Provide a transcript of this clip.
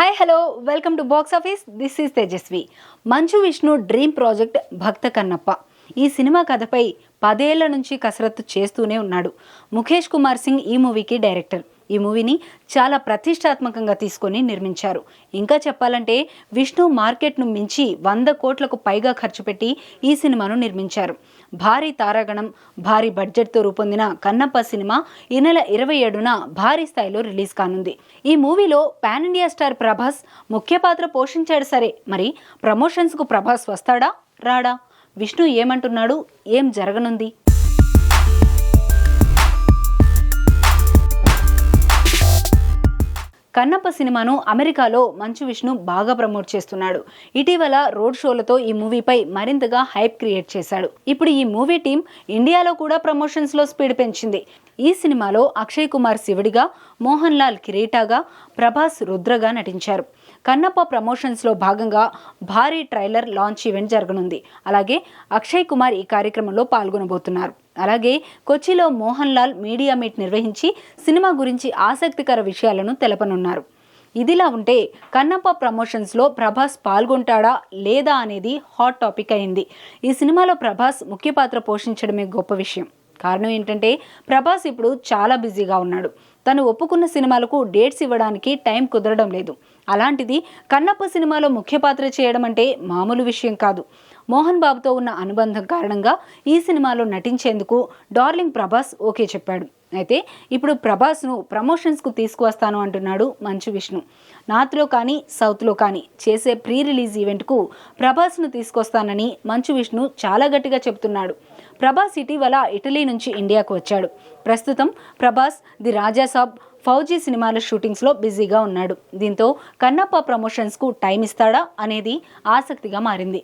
Hi hello welcome to box office this is Tejaswi Manchu Vishnu dream project Bhakta Kannappa ఈ cinema కథపై పదేళ్ళ నుంచి కసరత్తు చేస్తూనే ఉన్నాడు. ముఖేష్ కుమార్ సింగ్ ఈ మూవీకి డైరెక్టర్. ఈ మూవీని చాలా ప్రతిష్టాత్మకంగా తీసుకొని నిర్మించారు. ఇంకా చెప్పాలంటే విష్ణు మార్కెట్ను మించి వంద కోట్లకు పైగా ఖర్చు పెట్టి ఈ సినిమాను నిర్మించారు. భారీ తారాగణం భారీ బడ్జెట్తో రూపొందిన కన్నప్ప సినిమా ఈ నెల ఇరవై ఏడున భారీ స్థాయిలో రిలీజ్ కానుంది. ఈ మూవీలో పాన్ ఇండియా స్టార్ ప్రభాస్ ముఖ్య పాత్ర పోషించాడు సరే మరి ప్రమోషన్స్కు ప్రభాస్ వస్తాడా? రాడా? విష్ణు ఏమంటున్నాడు? ఏం జరగనుంది? కన్నప్ప సినిమాను అమెరికాలో మంచు విష్ణు బాగా ప్రమోట్ చేస్తున్నాడు. ఇటీవల రోడ్ షోలతో ఈ మూవీపై మరింతగా హైప్ క్రియేట్ చేశాడు. ఇప్పుడు ఈ మూవీ టీం ఇండియాలో కూడా ప్రమోషన్స్లో స్పీడ్ పెంచింది. ఈ సినిమాలో అక్షయ్ కుమార్ శివుడిగా మోహన్ లాల్ కిరీటాగా ప్రభాస్ రుద్రగా నటించారు. కన్నప్ప ప్రమోషన్స్లో భాగంగా భారీ ట్రైలర్ లాంచ్ ఈవెంట్ జరగనుంది. అలాగే అక్షయ్ కుమార్ ఈ కార్యక్రమంలో పాల్గొనబోతున్నారు. అలాగే కొచ్చిలో మోహన్ లాల్ మీడియా మీట్ నిర్వహించి సినిమా గురించి ఆసక్తికర విషయాలను తెలపనున్నారు. ఇదిలా ఉంటే కన్నప్ప ప్రమోషన్స్లో ప్రభాస్ పాల్గొంటాడా లేదా అనేది హాట్ టాపిక్ అయింది. ఈ సినిమాలో ప్రభాస్ ముఖ్య పాత్ర పోషించడమే గొప్ప విషయం. కారణం ఏంటంటే ప్రభాస్ ఇప్పుడు చాలా బిజీగా ఉన్నాడు. తను ఒప్పుకున్న సినిమాలకు డేట్స్ ఇవ్వడానికి టైం కుదరడం లేదు. అలాంటిది కన్నప్ప సినిమాలో ముఖ్య పాత్ర చేయడం అంటే మామూలు విషయం కాదు. మోహన్ బాబుతో ఉన్న అనుబంధం కారణంగా ఈ సినిమాలో నటించేందుకు డార్లింగ్ ప్రభాస్ ఓకే చెప్పాడు. అయితే ఇప్పుడు ప్రభాస్ను ప్రమోషన్స్కు తీసుకువస్తాను అంటున్నాడు మంచు విష్ణు. నార్త్లో కానీ సౌత్లో కానీ చేసే ప్రీ రిలీజ్ ఈవెంట్కు ప్రభాస్ను తీసుకొస్తానని మంచు విష్ణు చాలా గట్టిగా చెబుతున్నాడు. ప్రభాస్ ఇటీవల ఇటలీ నుంచి ఇండియాకు వచ్చాడు. ప్రస్తుతం ప్రభాస్ ది రాజాసాబ్ ఫౌజీ సినిమాల షూటింగ్స్లో బిజీగా ఉన్నాడు. దీంతో కన్నప్ప ప్రమోషన్స్కు టైం ఇస్తాడా అనేది ఆసక్తిగా మారింది.